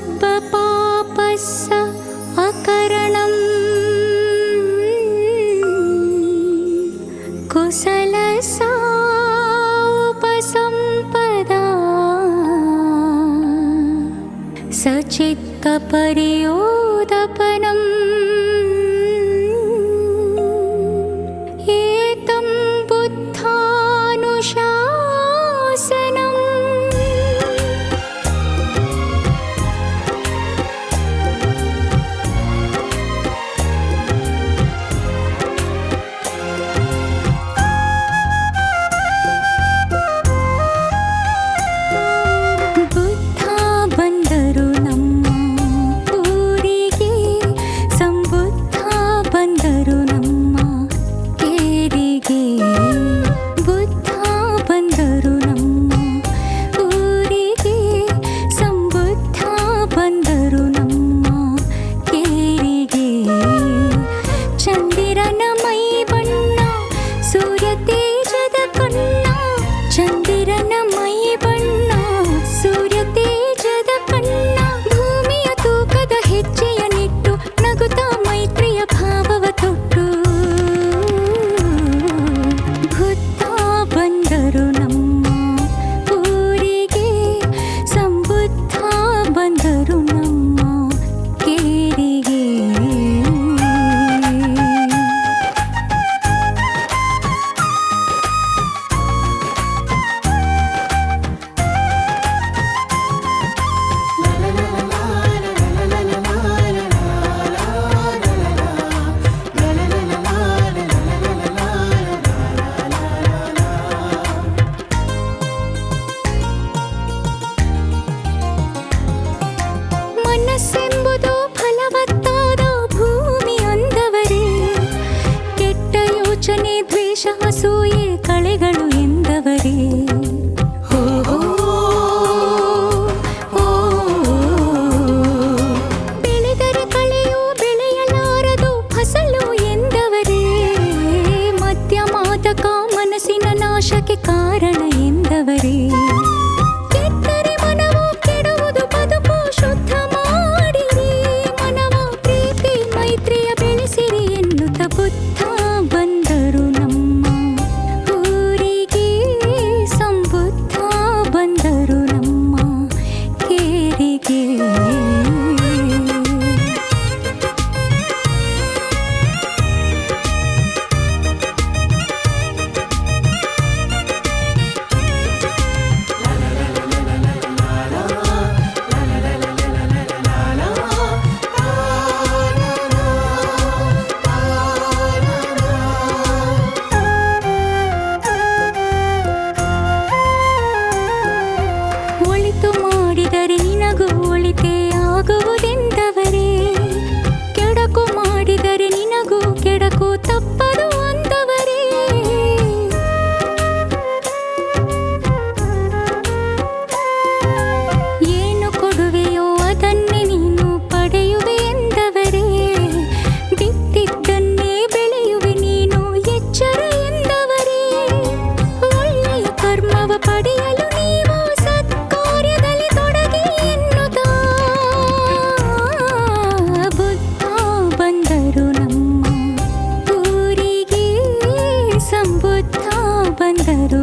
सर्वपापस्य अकरणम्। कुशलसाप सम्पदा सचित्तपरियोद ದ್ವೇಷ ಕಳೆಗಳು ಎಂದವರೇ. ಬೆಳೆದರೆ ಕಳೆಯು ಬೆಳೆಯಲಾರದು ಫಸಲು ಎಂದವರೇ. ಮದ್ಯ ಮಾದಕ ಮನಸ್ಸಿನ ನಾಶಕ್ಕೆ ಕಾರಣ ಎಂದವರೇ. quero